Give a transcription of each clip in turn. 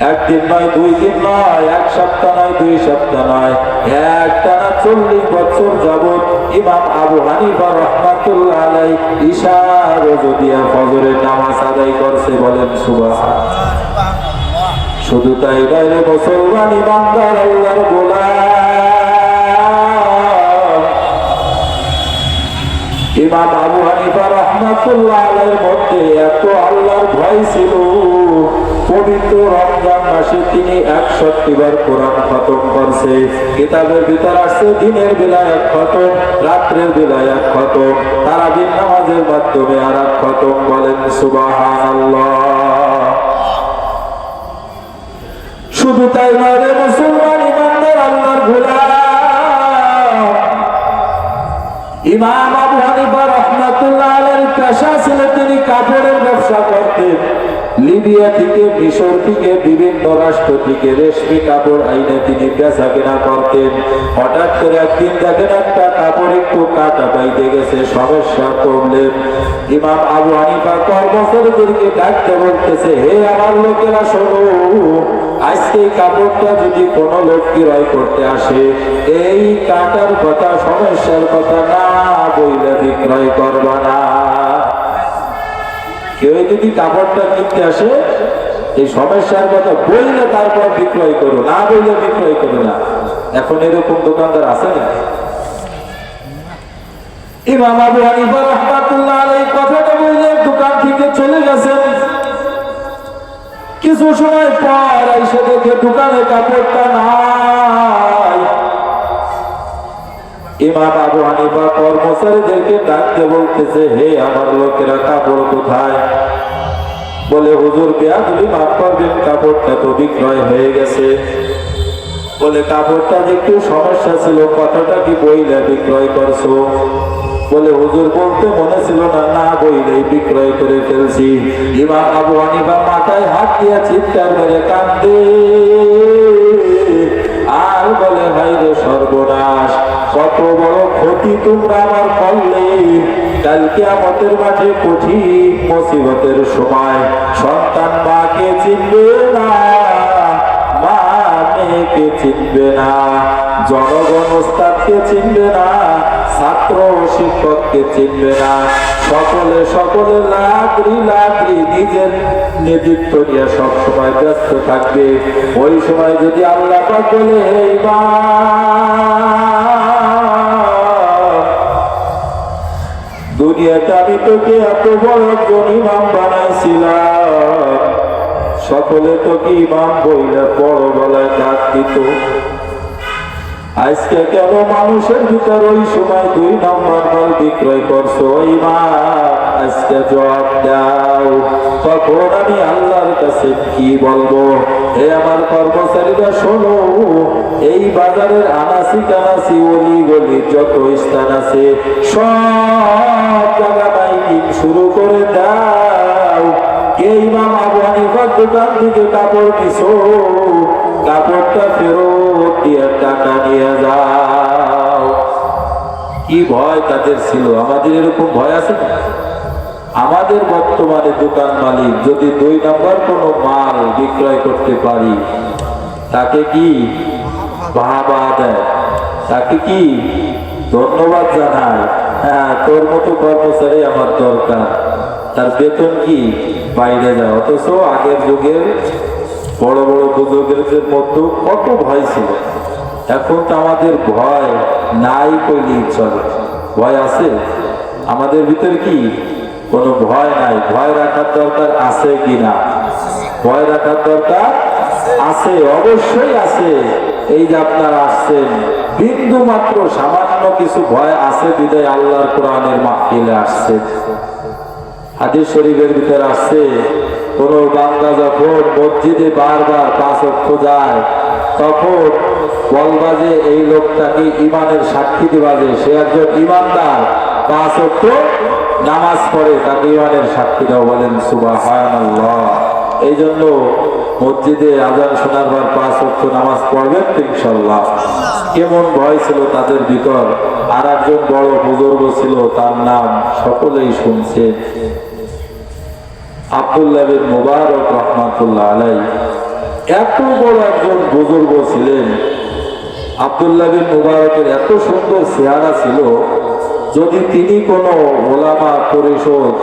একদিন নয়, দুই দিন নয়, এক সপ্তাহ নয়, দুই সপ্তাহ নয়। একটানা চল্লিশ বছর যাবত ইমাম আবু হানিফা রহমাতুল্লাহ আলাই ঈশা রোজো ফজরের নামাজ আদায় করছে বলেন সুবাহ শুধু তাই নয় মুসলমান ইমানদার, আল্লাহর গোলাম। ইমাম আবু হানিফা রহমাতুল্লাহ আলাইহির মধ্যে এত আল্লাহর ভয় ছিল। শুধু তাই নয় মুসলমান ইমাম আবু হানিফা তিনি কাপড়ের ব্যবসা করতেন। লিবিয়া থেকে মিশর থেকে বিভিন্ন রাষ্ট্র থেকে রেশমি কাপড় আইনে তিনি বেচা কেনা করতেন। হঠাৎ করে একদিন দেখেন একটা কাপড় একটু কাটা পাইতে গেছে, সমস্যা প্রবলেম ইমাম আবু হানিফা কর্মচারীদেরকে ডাকতে বলতেছে, হে আমার লোকেরা, শোনো, আজকে এই কাপড়টা যদি কোনো লোক ক্রয় করতে আসে, এই কাটার কথা, সমস্যার কথা না বইলে বিক্রয় করবা না। কেউ যদি কাপড়টা কিনতে আসে, এই সমস্যার কথা বললে তারপর বিক্রয় করো, না বললে বিক্রয় করো না। এখন এরকম দোকানদার আছে না ইমাম আবু হানিফা রহমাতুল্লাহ আলাইহি কথাটা বলে দোকান থেকে চলে গেছেন। কিছু সময় পর এসে দেখে দোকানে কাপড়টা নাই। ইমাম আবু হানিফা কর্মচারীদেরকে ডাকতে বলতেছে, হে আমার লোকেরা, কাপড় কোথায়? বলে, হুজুর বেয়াদুলি মাফ করবেন, কাপড়টা তো বিক্রয় হয়ে গেছে। বলে, কাপড়টা একটু সমস্যা ছিল, কতটা কি বইলে বিক্রয় করছ? বলে, হুজুর, বলতে মনে ছিল না না বইলেই বিক্রয় করে ফেলছি। ইমাম আবু হানিফা মাথায় হাত দিয়া চিৎকার মেরে কান্দে আর বলে ভাই রে সর্বনাশ! কত বড় ক্ষতি তোমরা আমার করলে? কালকে আমাদের মাঠে কঠিন মুসিবতের সময় সন্তান মাকে চিনবে না, মা মেয়েকে চিনবে না, জনগণ ওস্তাদকে চিনবে না, ছাত্র শিক্ষককে চিনবে না। সকলে সকলে লাকড়ি লাকড়ি নিজের নেতৃত্ব নিয়ে সব সময় ব্যস্ত থাকবে। ওই সময় যদি আল্লাহ বলে, "হে দুনিয়াতে আমি তোকে ইমাম বানাইছিলাম। সকলে তোকে ইমাম বইলে বড় গলায় ডাক দিত? আজকে কেন মানুষের ভিতর ওই সময় দুই নম্বর মাল বিক্রয় করছ? ইমা আজকে জবাব দাও। তখন আমি আল্লাহর কাছে কি বলব? হে আমার কর্মচারীরা, শোনো। এই বাজারের আনাসি কানাসি অলি গলি যত স্থান আছে, সব জায়গা মাইকিং শুরু করে দাও। কে ইমাম আবু দোকান থেকে কাপড় নিছো কাপড়টা ফেরত দিয়ে টাকা নিয়ে যাও। কি ভয় তাদের ছিল? আমাদের এরকম ভয় আছে না আমাদের বর্তমানে দোকান মালিক যদি দুই নাম্বার কোনো মাল বিক্রয় করতে পারি, তাকে কি বাহবা দেয়? তাকে কি ধন্যবাদ জানায়? হ্যাঁ তোর মতো কর্মচারী আমার দরকার। তার বেতন কি? বাইরে যায় অথচ আগের যুগের বড় বড় বুজুর্গের মধ্যে কত ভয় ছিল। এখন তো আমাদের ভয় নাই কইলেই চলে। ভয় আছে? আমাদের ভিতরে কি কোনো ভয় নাই। ভয় রাখার দরকার আছে কি না ভয় রাখার দরকার আছে, অবশ্যই আছে। এই যে আপনারা আসছেন, বিন্দু মাত্র সামান্য কিছু ভয় আছে বিদায় আল্লাহর কোরআনের মাহফিলে আসছে। হাদিস শরীফের ভিতরে আসছে, কোন বান্দা যখন মসজিদে বারবার পাঁচ অক্ষ যায়, তখন বলবা যে এই লোকটাকে ইমানের সাক্ষী দিবা যে সে একজন ইমানদার, পাঁচ অক্ষ নামাজ পড়ে তাকে ইমানের সাক্ষী দাও, বলেন সুবাহ এই জন্য মসজিদে আজান শোনার পর পাঁচ অক্ষ নামাজ পড়বেন ইনশাল্লাহ কেমন ভয় ছিল তাদের ভিতর আর একজন বড় বুজুর্গ ছিল, তার নাম সকলেই শুনছে। আব্দুল্লাহ মুবারক রহমাতুল্লাহ আলাই এত বড় একজন বুজুর্গ ছিলেন। আবদুল্লাহ মুবারকের এত সুন্দর চেহারা ছিল যদি তিনি কোনো ওলামা পরিষদ,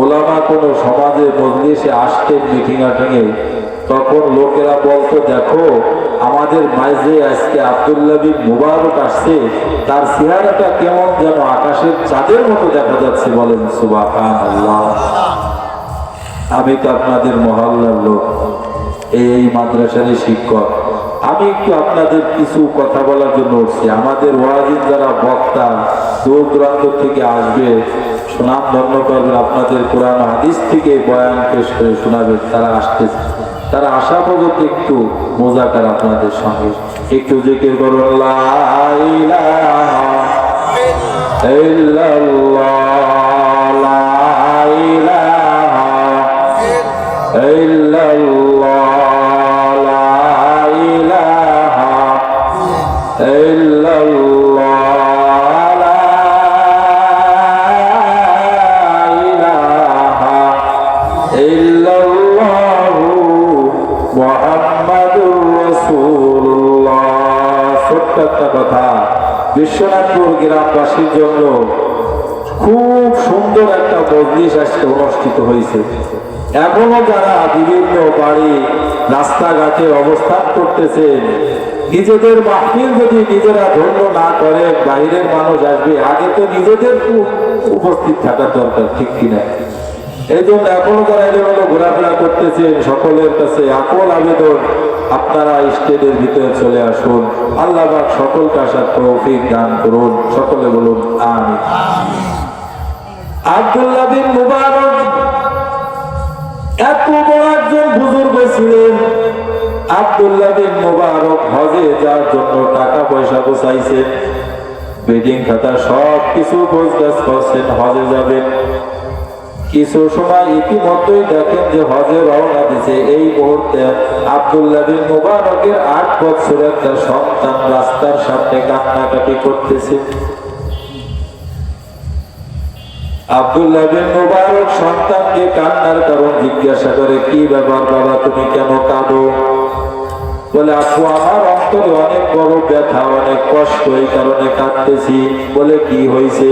ওলামা কোনো সমাজের মজলিসে আসতেন মিটিং আটিংয়ে তখন লোকেরা বলতো, দেখো, আমাদের মাঝে আজকে আবদুল্লাহ বিন মুবারক আসছে, তার চেহারাটা কেমন যেন আকাশের চাঁদের মতো দেখা যাচ্ছে। বলেন সুবাহ আমি তো আপনাদের মহল্লার লোক এই এই মাদ্রাসারই শিক্ষক। আমি একটু আপনাদের কিছু কথা বলার জন্য উঠছি? আমাদের ওয়াজিন যারা বক্তা, দূর দূরান্ত থেকে আসবে, সুনাম ধন্য আপনাদের কোরআন হাদিস থেকে বয়ান পেশ করে শোনাবে তারা আসতেছে। তারা আশা পর্যন্ত একটু মোজাকার আপনাদের সঙ্গে। একটু জিকির করুন, লা ইল্লাল্লাহ। ছোট্ট একটা কথা, বিশ্বনাথপুর গ্রামবাসীর জন্য খুব সুন্দর একটা মজলিস আজকে অনুষ্ঠিত হয়েছে। এখনও যারা বিভিন্ন বাড়ি, রাস্তাঘাটে অবস্থান করতেছেন, নিজেদের মাহফিল যদি নিজেরা ধন্য না করে বাইরের মানুষ আসবে, আগে তো নিজেদের উপস্থিত থাকার দরকার, ঠিক কিনা? এই জন্য এখনও যারা এলোমেলো ঘোরাফেরা করতেছেন, সকলের কাছে আকল আবেদন আপনারা স্টেজের ভিতরে চলে আসুন। আল্লাহ সকলকে আসার তৌফিক দান করুন। সকলে বলুন আমি আব্দুল্লাহ বিন মুবারক এত বড় একজন বুজুর্গ ছিলেন। আব্দুল্লাহ বিন মুবারক হজে যাওয়ার জন্য টাকা পয়সা গোছাইছেন। বেডিং খাতা সব কিছু গোছগাছ করছেন, হজে যাবেন। কিছু সময় ইতিমধ্যেই দেখেন যে হজে রওনা দিছে। এই মুহূর্তে আব্দুল্লাহ বিন মুবারকের আট বছরের তার সন্তান রাস্তার সামনে কান্নাকাটি করতেছে। আব্দুল্লাহ মুবারক সন্তানকে কান্নার কারণ জিজ্ঞাসা করে, কি ব্যাপার বাবা, তুমি কেন কাঁদো? বলে, আপু, আমার অন্তরে অনেক বড় ব্যথা, অনেক কষ্ট, এই কারণে কাঁদতেছি। বলে, কি হয়েছে?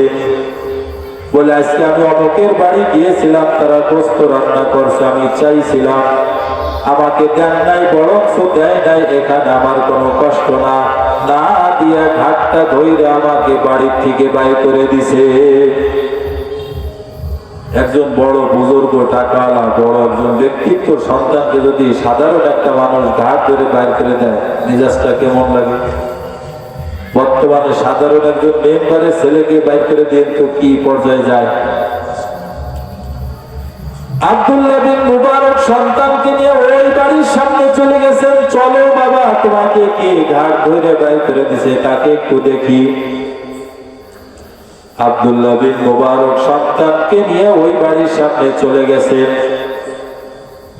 বলে, আজকে আমি অমুকের বাড়ি গিয়েছিলাম, তারা গোস্ত রান্না করছে, আমি চাইছিলাম, আমাকে দেন নাই, বরঞ্চ দেয় নাই, এখানে আমার কোনো কষ্ট না। না দিয়া ঘাটটা ধইরে আমাকে বাড়ির থেকে বাইর করে দিছে। একজন বড় বুজুর্গ টাকাওয়ালা, বড় একজন ব্যক্তিত্ব, সন্তানকে যদি সাধারণ একটা মানুষ ঘাট ধরে বাইর করে দেয়, মেজাজটা কেমন লাগে? বর্তমানে সাধারণ একজন মেম্বারের ছেলেকে বাইর করে দিন তো কি পর্যায়ে যায়? বাড়ির সামনে করে দিছে? তাকে একটু দেখি। মুবারক সন্তানকে নিয়ে ওই বাড়ির সামনে চলে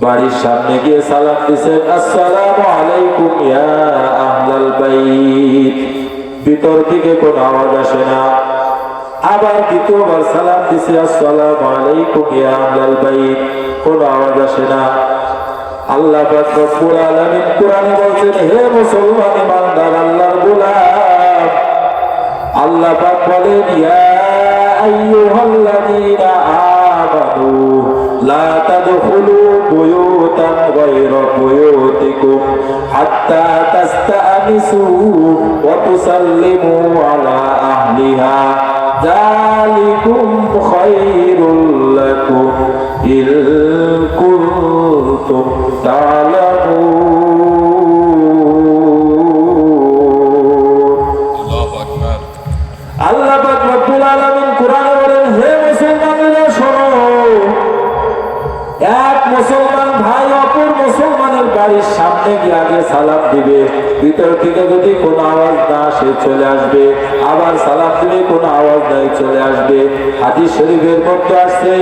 বাড়ির সামনে গিয়ে সালাম দিছেন, আসসালামু আলাইকুম ইয়া ভিতর থেকে কোনো আওয়াজ আসে না। আবার দ্বিতীয়বার সালাম দিছে, আসসালামু আলাইকুম ইয়া আহলাল বাইত। কোনো আওয়াজ আসে না। আল্লাহ পাক রব্বুল আলামিন কোরআনে বলছেন, হে মুসলমান ইমানদার, আল্লাহর গোলাম। আল্লাহ পাক বলেন, ইয়া আইয়ুহাল্লাযীনা আমানু, লা তাদখুলু বুয়ুতান গায়রা বুয়ুতিকুম হাত্তা তাস্তানিসু ওয়া তুসাল্লিমু ভিতর থেকে যদি কোনো আওয়াজ না আসে, চলে আসবে। আবার সালাম দিলে কোনো আওয়াজ নাই, চলে আসবে। হাদিস শরীফের মধ্যে আসছে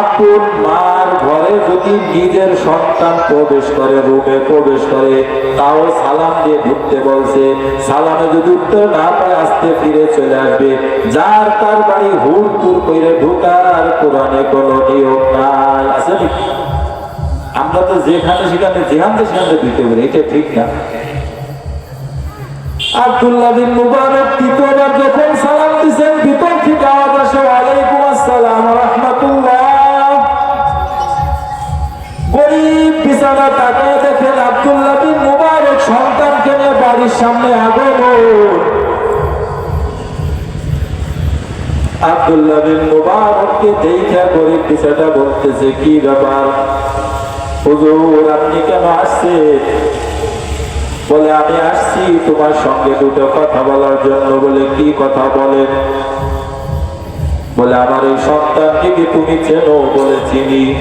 আপন মার ঘরে যদি নিজের সন্তান প্রবেশ করে, রুমে প্রবেশ করে, তাও সালাম দিয়ে ঢুকতে বলছে। সালামে যদি উত্তর না পায়, আসতে ফিরে চলে আসবে। যার তার বাড়ি হুড় তুর করে ঢুকার কোরআনে কোনো নিয়ম নাই। আছে আমরা তো যেখানে সেখানে যেখানে সেখানে দিতে পারি, এটা ঠিক না। আব্দুল্লাহ বিন মুবারক তৃতীয়বার যখন সালাম দিছেন, ভিতর থেকে আওয়াজ আসে, ওয়ালাইকুম আসসালাম রাহমাতুল্লাহ। গরিব বিছানা তাকায় দেখেন আব্দুল্লাহ বিন মুবারক সন্তানকে নিয়ে বাড়ির সামনে আগমন। আব্দুল্লাহ বিন মুবারককে দেখা গরিব বিছানা বলতেছে, কি ব্যাপার? হুজুর, আপনি কেন আসছেন? বলে, আমি আসছি তোমার সঙ্গে দুটো কথা বলার জন্য। বলে, কি কথা বলেন বলে, আমার এই সন্তানকে তুমি চেনো? বলে, চিনি।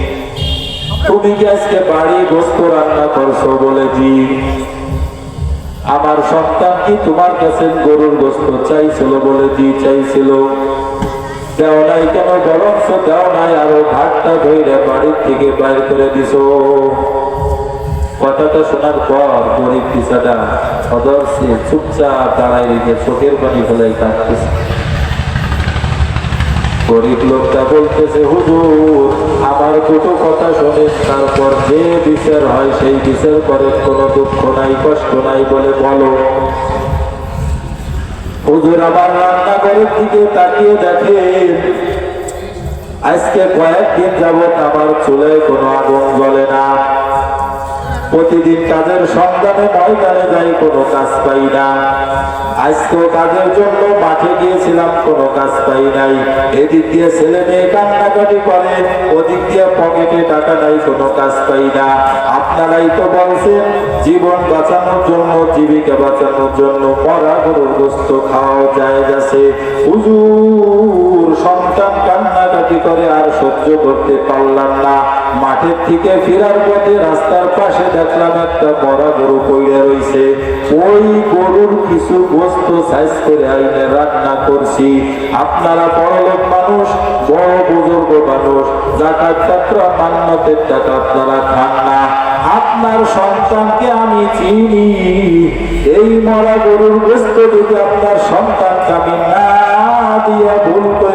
তুমি কি আজকে বাড়ি গোস্ত রান্না করছ? বলে, জি। আমার সন্তান কি তোমার কাছে গরুর গোস্ত চাইছিল? বলে, জি, চাইছিল। দেও নাই কেন বরঞ্চ দেও নাই, আরও ঘাটটা ধরে বাড়ির থেকে বাইর করে দিছো। কথাটা শোনার পর গরিব পিসাটা সদস্যে চুপচাপ দাঁড়ায় রেখে চোখের পানি ফেলে কাঁদতেছে। গরিব লোকটা বলতেছে, হুজুর, আমার দুটো কথা শুনে তারপর যে বিচার হয় সেই বিচার করে কোনো দুঃখ নাই, কষ্ট নাই বলে বলো। হুজুর আমার রান্নাঘরের দিকে তাকিয়ে দেখেন আজকে কয়েকদিন যাবত আমার চুলে কোনো আগুন জ্বলে না। প্রতিদিন কাজের সন্ধানে ময়দানে যাই, কোনো কাজ পাই না। আজকেও কাজের জন্য মাঠে গিয়েছিলাম, কোনো কাজ পাই নাই। এদিক দিয়ে ছেলে মেয়ে কান্নাকাটি করে, ওদিক দিয়ে পকেটে টাকা নাই, কোনো কাজ পাই না। আপনারাই তো বলছেন, জীবন বাঁচানোর জন্য, জীবিকা বাঁচানোর জন্য মরা গরুর গোস্ত খাওয়াও যায় গেছে হুজুর সন্তান কান্নাকাটি করে আর সহ্য করতে পারলাম না। মাঠের থেকে ফেরার পথে রাস্তার পাশে দেখলাম একটা মরা গরু পড়ে রইছে ওই গরুর কিছু গোস্ত আইনে রান্না করছি। আপনারা বড় লোক মানুষ, বড় বুজুর্গ মানুষ, জাকাত ছাত্র মান্যতের টাকা আপনারা খান না। আপনার সন্তানকে আমি চিনি। এই মরা গরুর গোস্ত যদি আপনার সন্তানকে আমি না দিয়া ভুল করে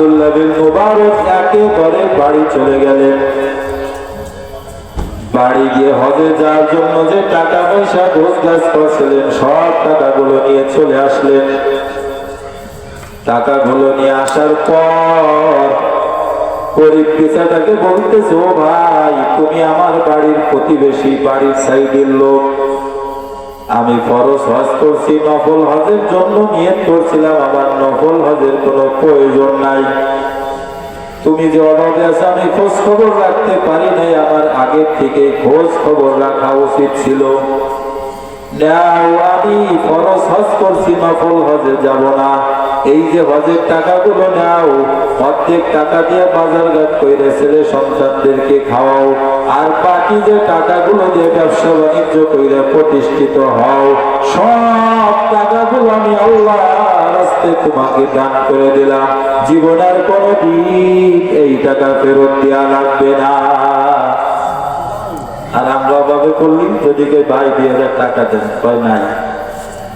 আব্দুল্লাহ বিন মুবারক একেবারে বাড়ি চলে গেলেন। বাড়ি গিয়ে হজে যাওয়ার জন্য যে টাকা পয়সা গাছ করছিলেন, সব টাকাগুলো নিয়ে চলে আসলেন। টাকাগুলো নিয়ে আসার পর গরিব পিসাটাকে বলতেছে ভাই, তুমি আমার বাড়ির প্রতিবেশী, বাড়ির সাইডের লোক। আমি ফরজ হজ করছি, নফল হজের জন্য নিয়ত করছিলাম, আমার নফল হজের কোনো প্রয়োজন নাই। তুমি যে অভাবে আছো, আমি খোঁজ খবর রাখতে পারি নাই, আমার আগের থেকে খোঁজ খবর রাখা উচিত ছিল। আমি ফরজ হজ করছি, নফল হজে যাব না। এই যে হজের টাকাগুলো নাও, অর্ধেক টাকা দিয়ে বাজার ঘাট করে ছেলে সন্তানদেরকে খাওয়াও। আর বাকি যে টাকাগুলো দিয়ে ব্যবসা বাণিজ্য করে প্রতিষ্ঠিত হও, সব টাকাগুলো আমি আল্লাহ রাস্তায় তোমাকে দান করে দিলাম। জীবনের কোনো দিন এই টাকা ফেরত দেওয়া লাগবে না। আর আমরা ভাবে করলি যদি কেউ ভাই দুই হাজার টাকা দেন, কয় নাই?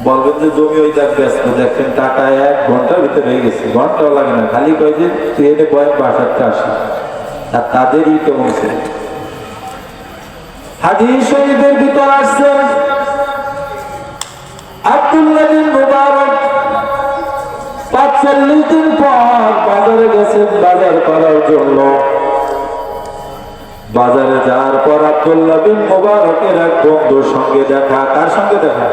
বলবেন যে জমি ওই দেখ ব্যস্ত, দেখছেন টাকা এক ঘণ্টার ভিতরে হয়ে গেছে, ঘন্টাও লাগে না। খালি কয় যে তুই এনে বয়েন বাসাতে আসি। আর তাদেরই কেমন ছিল হাদিস শরীফের ভিতর আসছেন আব্দুল্লাহ বিন মুবারক। পাঁচচল্লিশ দিন পর বাজারে গেছেন বাজার করার জন্য। বাজারে যাওয়ার পর আব্দুল্লাহ বিন মুবারকের এক বন্ধুর সঙ্গে দেখা। কার সঙ্গে দেখা?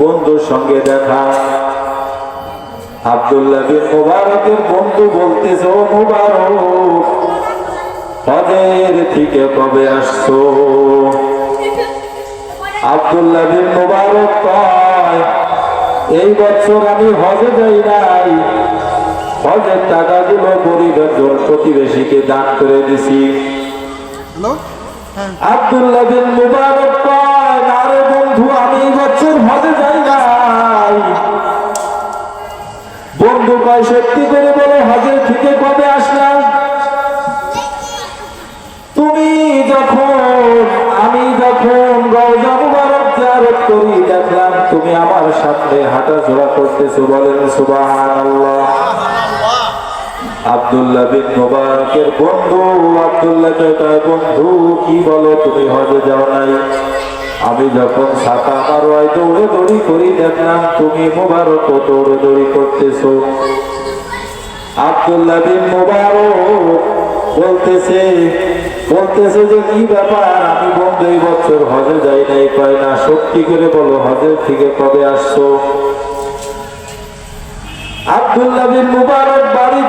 বন্ধুর সঙ্গে দেখা। আব্দুল্লাহ বিন মুবারকের বন্ধু বলতেছে, ও মুবারক, হজের থেকে কবে আসছো? আব্দুল্লাহ বিন মুবারক কয়, এই বছর আমি হজে যাই নাই। হজের টাকাগুলো গরিবের প্রতিবেশীকে দান করে দিছি। হ্যালো? হ্যাঁ। আব্দুল্লাহ বিন মুবারক কয় না রে বন্ধু, আমি বছর হজে যাই নাই। বন্ধু কয় সত্যি করে বলো, হজের থেকে কবে আসলাম? তুমি যখন, আমি যখন রওজা মুবারক জিয়ারত করি, দেখলাম তুমি আমার সামনে হাঁটাচলা করতেছো, বলেন সুবহানাল্লাহ। আব্দুল্লাহ বিন মুবারকের বন্ধু। আব্দুল্লাহ কয় বন্ধু, কি বলো, তুমি হজে যাও নাই? আমি যখন ছাতা মারোয় দৌড়ে দৌড়ি করি, দেখলাম তুমি মুবারক দৌড়ে দৌড়ি করতেছো। আব্দুল্লাহ বিন মুবারক বলতেছে বলতেছে যে, কি ব্যাপার? আমি বন্ধু, এই বছর হজে যাই নাই পাই না, সত্যি করে বলো, হজের থেকে কবে আসছো? আব্দুল্লাহ বিন মুবারক বাড়ির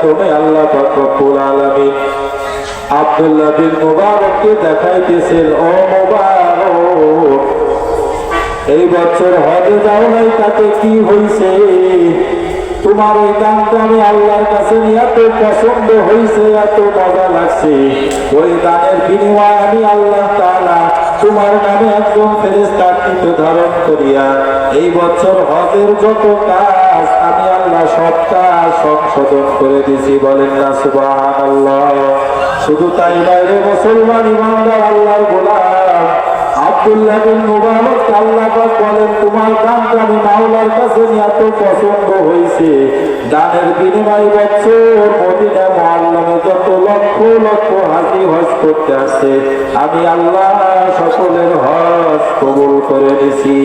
মাধ্যমে আল্লাহ রব্বুল আলামিন আব্দুল্লাহ বিন মুবারককে দেখাইতেছেন, ও মুবারক, এই বছর হজে যাও নাই, তাতে কি হইছে? তোমার ওই দানটা আমি আল্লাহর কাছে এত পছন্দ হয়েছে এত মজা লাগছে। ওই দানের বিনিময়ে আমি আল্লাহ তাআলা তোমার নামে একজন ফেরেশতা ধারণ করিয়া, এই বছর হজের যত কাজ, আমি আল্লাহ সব কাজ সংশোধন করে দিছি। বলেন না আল্লাহ শুধু তাই বাইরে মুসলমান ইমানদার, আল্লাহর গোলাম। আব্দুল্লাহ বিন মুবারক আল্লাহ বলেন, তোমার দানটা আমি মাওলার কাছে এত পছন্দ হয়েছে। দানের বিনিময় বছর মদিনা মহল্লামে যত লক্ষ লক্ষ হাজি হজ করতে আসছে আমি আল্লাহ সকলের হজ কবুল করে নিছি।